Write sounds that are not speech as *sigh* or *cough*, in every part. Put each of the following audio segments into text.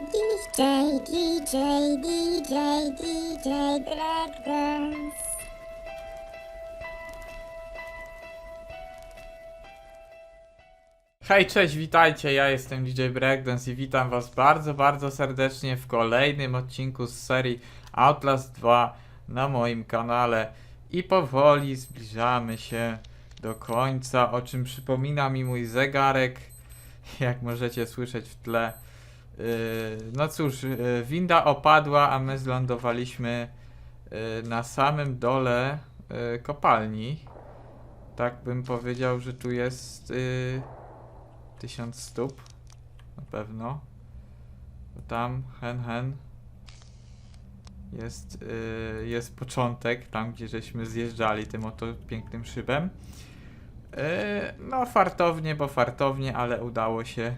DJ, DJ, DJ, DJ Breakdance. Hej, cześć, witajcie, ja jestem DJ Breakdance i witam was bardzo, bardzo serdecznie w kolejnym odcinku z serii Outlast 2 na moim kanale i powoli zbliżamy się do końca, o czym przypomina mi mój zegarek, jak możecie słyszeć w tle. Yy, No cóż, yy, winda opadła, a my zlądowaliśmy yy, na samym dole kopalni. Tak bym powiedział, że tu jest yy, 1000 stóp. Na pewno. Tam, hen, hen. Jest, jest początek, tam gdzie żeśmy zjeżdżali tym oto pięknym szybem. No, fartownie, bo fartownie, ale udało się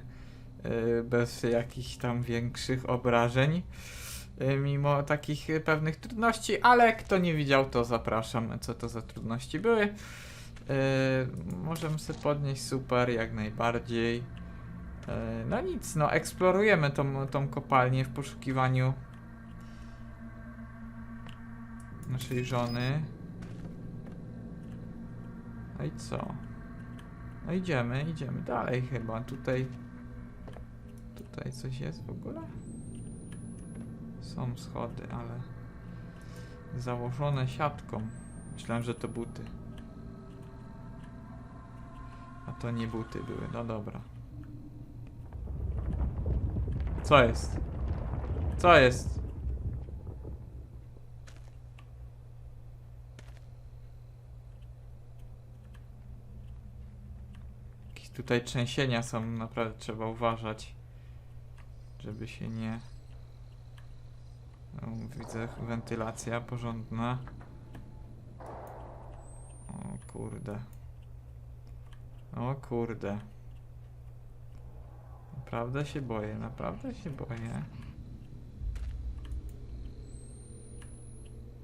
bez jakichś tam większych obrażeń. Yy, mimo takich pewnych trudności, ale kto nie widział, to zapraszam, co to za trudności były. Yy, możemy sobie podnieść super, jak najbardziej. No nic, no eksplorujemy tą, tą kopalnię w poszukiwaniu naszej żony. No i co? No idziemy, idziemy dalej chyba. Tutaj. Tutaj coś jest w ogóle? Są schody, ale założone siatką. Myślałem, że to buty. A to nie buty były, no dobra. Co jest? Co jest? Jakieś tutaj trzęsienia są, naprawdę trzeba uważać, żeby się nie... No, widzę wentylacja porządna. O kurde. O kurde. Naprawdę się boję, naprawdę się boję.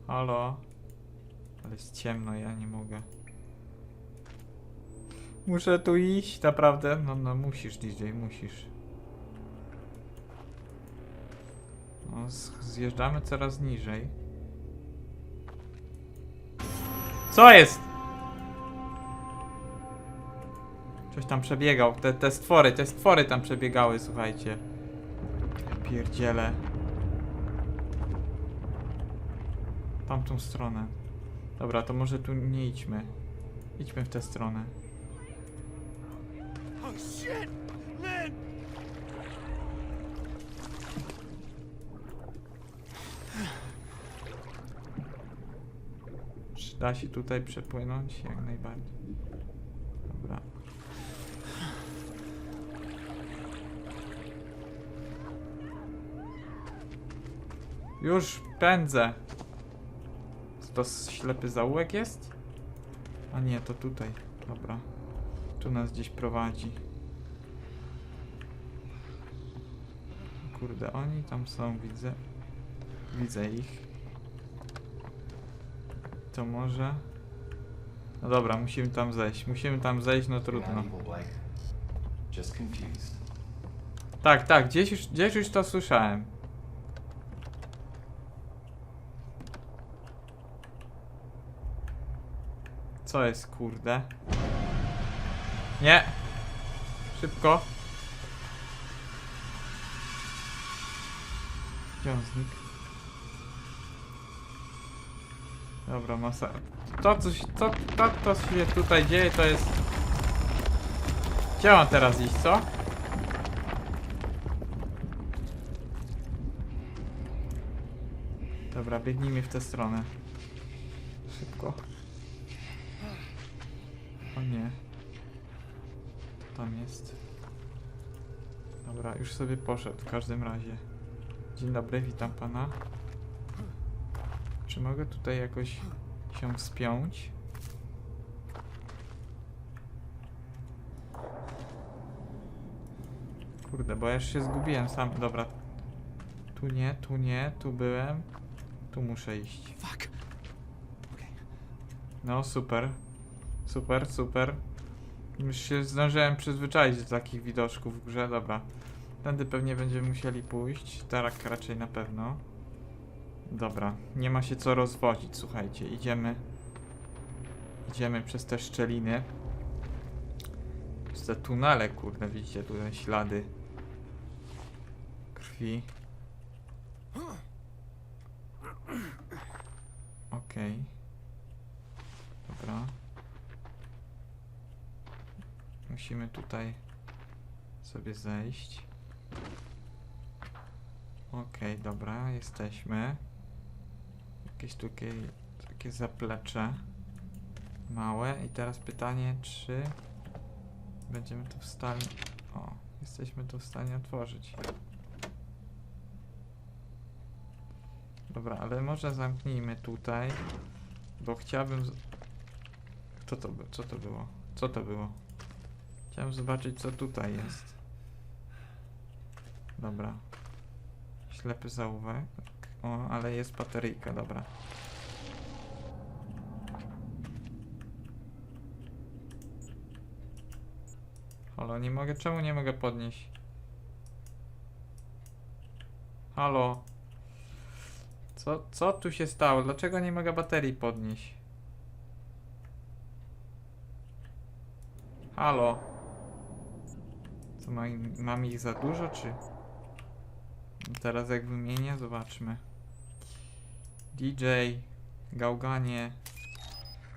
Halo? Ale jest ciemno, ja nie mogę. Muszę tu iść, naprawdę? No, no musisz DJ, musisz. No, zjeżdżamy coraz niżej. Co jest? Coś tam przebiegał. Te, te stwory, te stwory tam przebiegały, słuchajcie. Ja pierdziele. Tamtą stronę. Dobra, to może tu nie idźmy. Idźmy w tę stronę. Oh shit! Man! Da się tutaj przepłynąć? Jak najbardziej. Dobra. Już pędzę. Co to ślepy zaułek jest? A nie, to tutaj. Dobra. Tu nas gdzieś prowadzi. Kurde, oni tam są, widzę. Widzę ich. To może... No dobra, musimy tam zejść. Musimy tam zejść, no trudno. Tak, tak, gdzieś już, gdzieś już to słyszałem. Co jest, kurde? Nie! Szybko! Gdzie on znikł? Dobra, masa. To, coś, to, to, to się tutaj dzieje, to jest... Gdzie mam teraz iść, co? Dobra, biegnijmy w tę stronę. Szybko. O nie. Co tam jest? Dobra, już sobie poszedł w każdym razie. Dzień dobry, witam pana. Czy mogę tutaj jakoś się wspiąć? Kurde, bo ja już się zgubiłem sam. Dobra. Tu nie, tu nie, tu byłem. Tu muszę iść. Fuck. No, super. Super, super. Już się zdążyłem przyzwyczaić do takich widoczków w grze, dobra. Tędy pewnie będziemy musieli pójść. Tak raczej na pewno. Dobra, nie ma się co rozwodzić, słuchajcie, idziemy. Idziemy przez te szczeliny. Przez te tunele, kurde, widzicie tutaj ślady krwi. Okej. Dobra. Musimy tutaj sobie zejść. Okej, dobra, jesteśmy. Jakieś takie, takie zaplecze małe. I teraz pytanie, czy będziemy to w stanie... O, jesteśmy to w stanie otworzyć. Dobra, ale może zamknijmy tutaj, bo chciałbym... Co to, co to było? Co to było? Chciałem zobaczyć, co tutaj jest. Dobra. Ślepy zaułek. O, ale jest bateryjka, dobra. Halo, nie mogę, czemu nie mogę podnieść? Halo. Co, co tu się stało? Dlaczego nie mogę baterii podnieść? Halo. Co, ma, mam ich za dużo, czy... Teraz jak wymienię, zobaczmy. DJ, gałganie.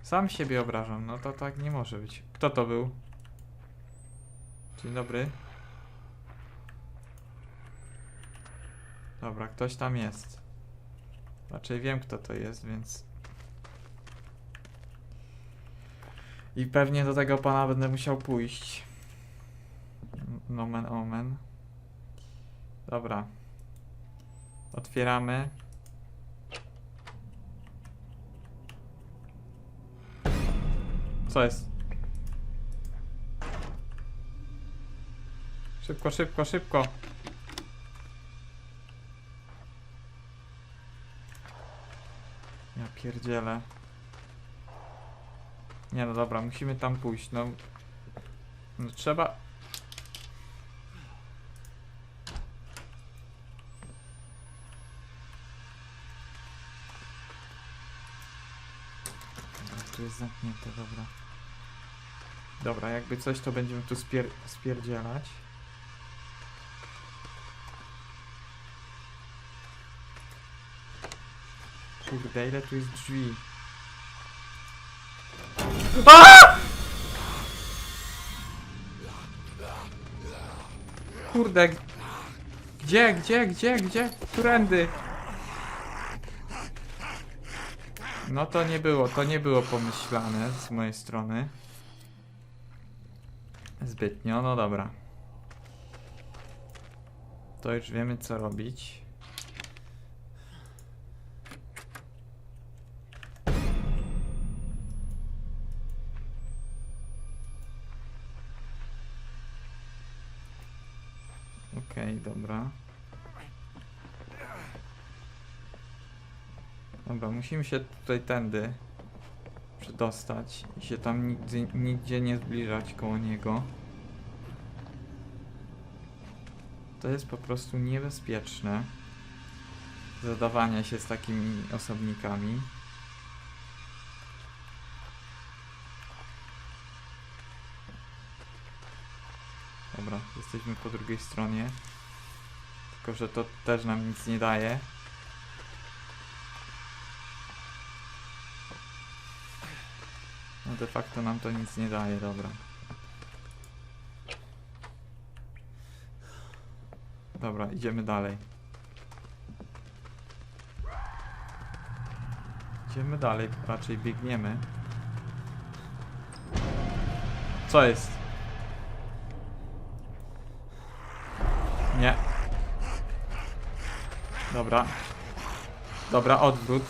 Sam siebie obrażam, no to tak nie może być. Kto to był? Dzień dobry. Dobra, ktoś tam jest. Raczej wiem kto to jest, więc... I pewnie do tego pana będę musiał pójść. Nomen omen. Dobra. Otwieramy. Co jest? Szybko, szybko, szybko. Ja pierdzielę. Nie no dobra, musimy tam pójść, no. No trzeba... tu jest zamknięte, dobra. Dobra, jakby coś to będziemy tu spier spierdzielać. Kurde, ile tu jest drzwi? Kurde, gdzie, gdzie, gdzie, gdzie? Którędy? No to nie było, to nie było pomyślane z mojej strony. Zbytnio, no dobra. To już wiemy co robić. Okej, dobra. Dobra, musimy się tutaj tędy przedostać i się tam nigdzie, nigdzie nie zbliżać koło niego. To jest po prostu niebezpieczne. Zadawanie się z takimi osobnikami. Dobra, jesteśmy po drugiej stronie. Tylko, że to też nam nic nie daje. De facto nam to nic nie daje, dobra. Dobra, idziemy dalej. Idziemy dalej, raczej biegniemy. Co jest? Nie. Dobra. Dobra, odwrót.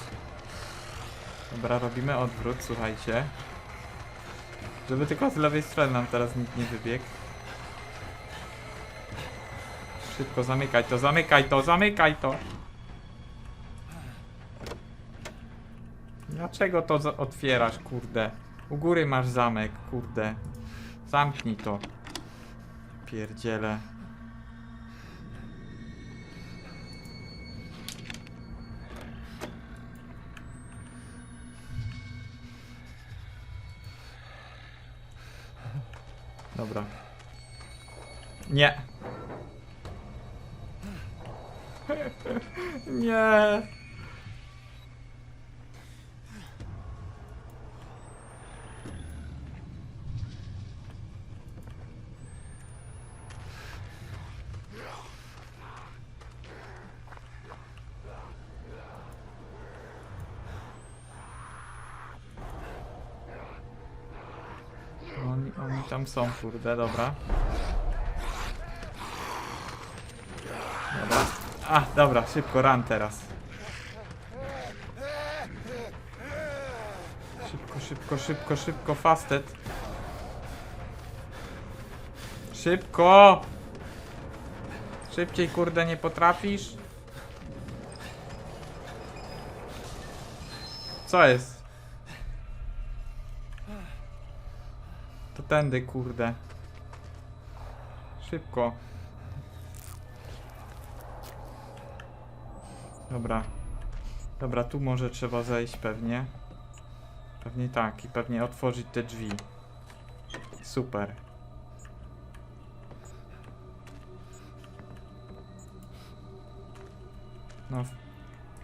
Dobra, robimy odwrót, słuchajcie. Żeby tylko z lewej strony nam teraz nikt nie wybiegł. Szybko, zamykaj to, zamykaj to, zamykaj to! Dlaczego to otwierasz, kurde? U góry masz zamek, kurde. Zamknij to. Pierdziele. Dobra. Nie. *laughs* Nie. Oni, oni tam są, kurde, dobra. Dobra. A, dobra, szybko, run teraz. Szybko, szybko, szybko, szybko, fastet. Szybko! Szybciej, kurde, nie potrafisz? Co jest? To tędy, kurde. Szybko. Dobra. Dobra, tu może trzeba zejść pewnie. Pewnie tak i pewnie otworzyć te drzwi. Super. No,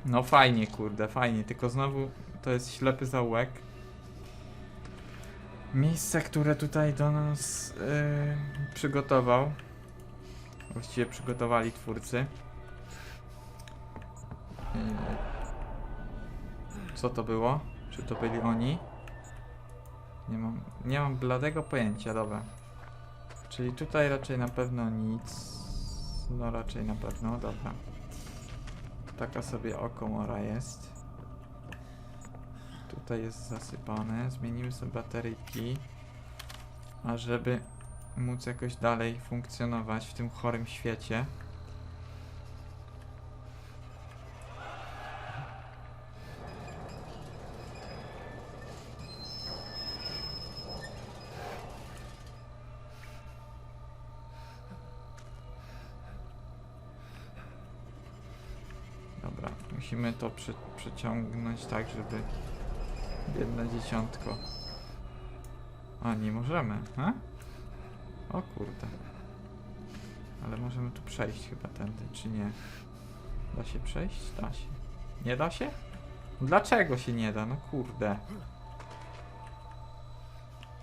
no fajnie, kurde, fajnie. Tylko znowu to jest ślepy zaułek. Miejsce, które tutaj do nas yy, przygotował. Właściwie przygotowali twórcy. Yy, Co to było? Czy to byli oni? Nie mam, nie mam bladego pojęcia, dobra. Czyli tutaj raczej na pewno nic. No raczej na pewno, dobra. Taka sobie okomora jest. Tutaj jest zasypane. Zmienimy sobie bateryjki. A żeby móc jakoś dalej funkcjonować w tym chorym świecie. Dobra, musimy to przy, przyciągnąć tak, żeby biedne dzieciątko. A, nie możemy, a? O kurde. Ale możemy tu przejść chyba tędy, czy nie? Da się przejść? Da się. Nie da się? Dlaczego się nie da? No kurde.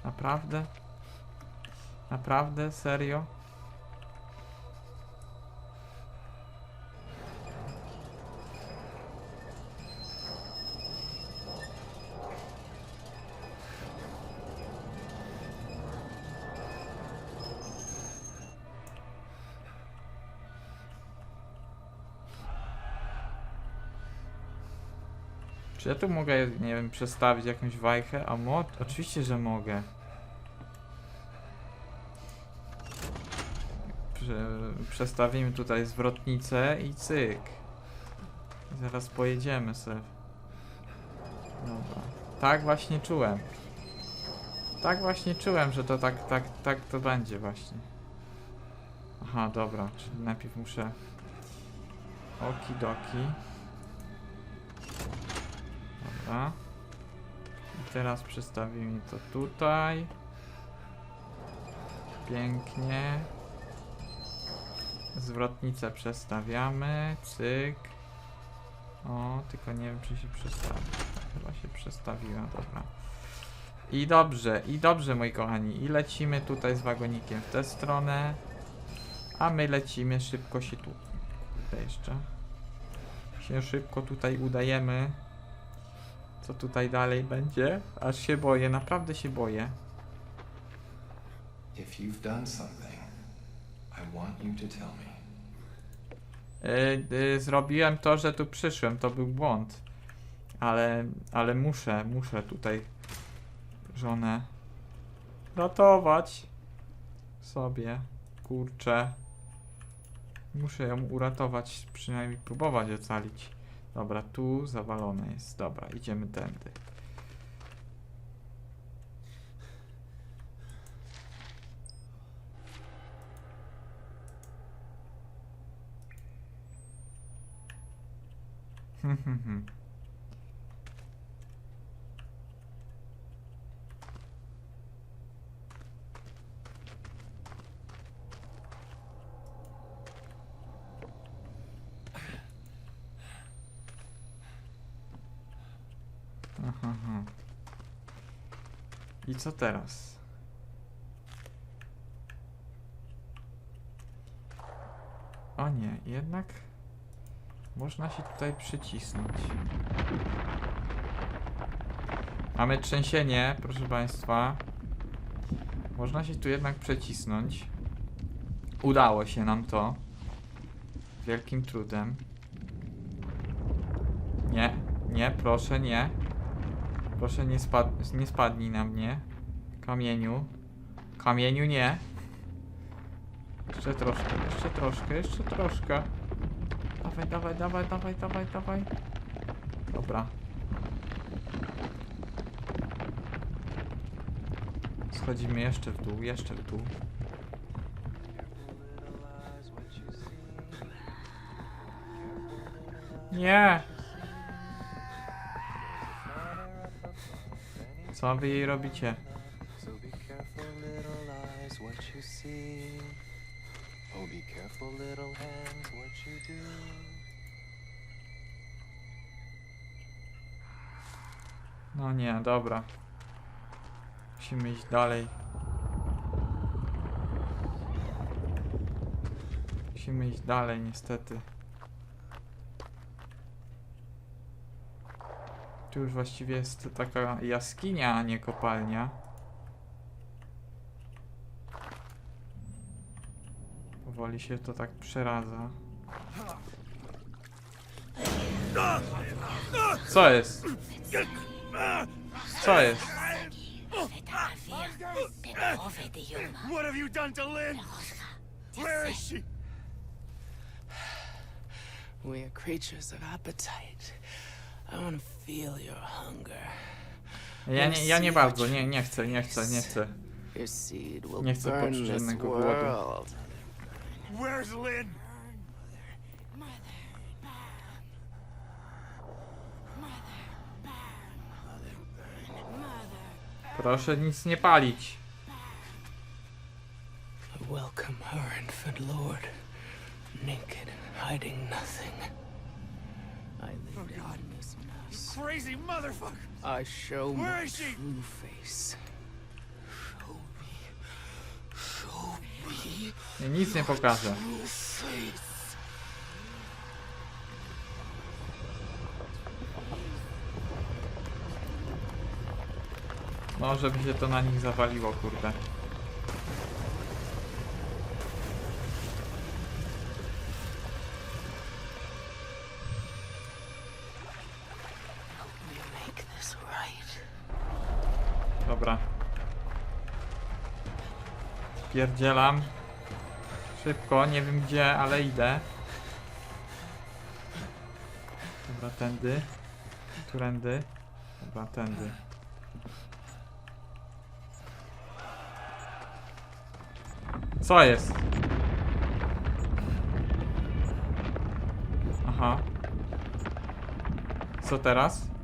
Naprawdę? Naprawdę? Serio? Czy ja tu mogę, nie wiem, przestawić jakąś wajchę? A mo... Oczywiście, że mogę. Prze przestawimy tutaj zwrotnicę i cyk. I zaraz pojedziemy sobie. Dobra. Tak właśnie czułem. Tak właśnie czułem, że to tak, tak, tak to będzie właśnie. Aha, dobra, czyli najpierw muszę... Okidoki. Dobra. I teraz przestawimy to tutaj. Pięknie. Zwrotnicę przestawiamy. Cyk. O, tylko nie wiem, czy się przestawi. Chyba się przestawiła, dobra. I dobrze, i dobrze, moi kochani. I lecimy tutaj z wagonikiem w tę stronę. A my lecimy szybko się tu. Tutaj jeszcze. Się szybko tutaj udajemy. Co tutaj dalej będzie? Aż się boję, naprawdę się boję. If you've done something, I want you to tell me. Yy, yy, zrobiłem to, że tu przyszłem, to był błąd. Ale, ale muszę, muszę tutaj żonę ratować sobie. Kurczę. Muszę ją uratować, przynajmniej próbować ocalić. Dobra, tu zawalone jest. Dobra, idziemy tędy. Hmm, hmm, hmm. I co teraz? O nie, jednak można się tutaj przycisnąć. Mamy trzęsienie, proszę Państwa. Można się tu jednak przecisnąć. Udało się nam to. Wielkim trudem. Nie, nie, proszę, nie. Proszę, nie, spad nie spadnij na mnie. Kamieniu. Kamieniu nie. Jeszcze troszkę, jeszcze troszkę, jeszcze troszkę. Dawaj, dawaj, dawaj, dawaj, dawaj, dawaj. Dobra. Schodzimy jeszcze w dół, jeszcze w dół. Nie! Hands, what you do. No nie, dobra. Musimy iść dalej. Musimy iść dalej, niestety. Tu już właściwie jest to taka jaskinia, a nie kopalnia. Powoli się to tak przeradza. Co jest? Co jest? What have you done to Lynn? Where is she? We are creatures of appetite. I want to feel your hunger. Ja nie, ja nie bardzo, nie, nie chcę, nie chcę, nie chcę. Your seed will Nie chcę burn poczuć this żadnego głodu. world. Where's Lynn? Proszę nic nie palić. I welcome her infant lord, naked hiding nothing. I lay down in this mess. Crazy motherfucker! I show Where my is she? true face. Show me. Show me nic nie pokażę. true face. No, żeby się to na nich zawaliło, kurde. Help me make this right. Dobra. Pierdzielam. Szybko, nie wiem gdzie, ale idę. Dobra, tędy. Turędy. Dobra, tędy. Co jest? Aha. Co teraz?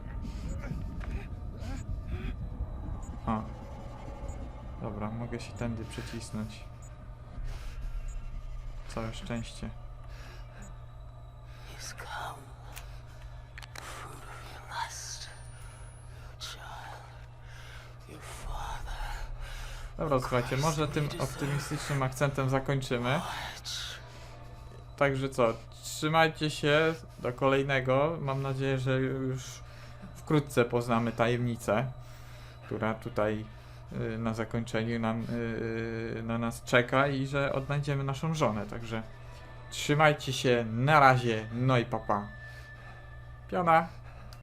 A. Dobra, mogę się tędy przycisnąć. Całe szczęście. Dobra, słuchajcie, może tym optymistycznym akcentem zakończymy. Także co, trzymajcie się do kolejnego. Mam nadzieję, że już wkrótce poznamy tajemnicę, która tutaj na zakończeniu nam, y, na nas czeka i że odnajdziemy naszą żonę. Także trzymajcie się, na razie, no i papa. Piona.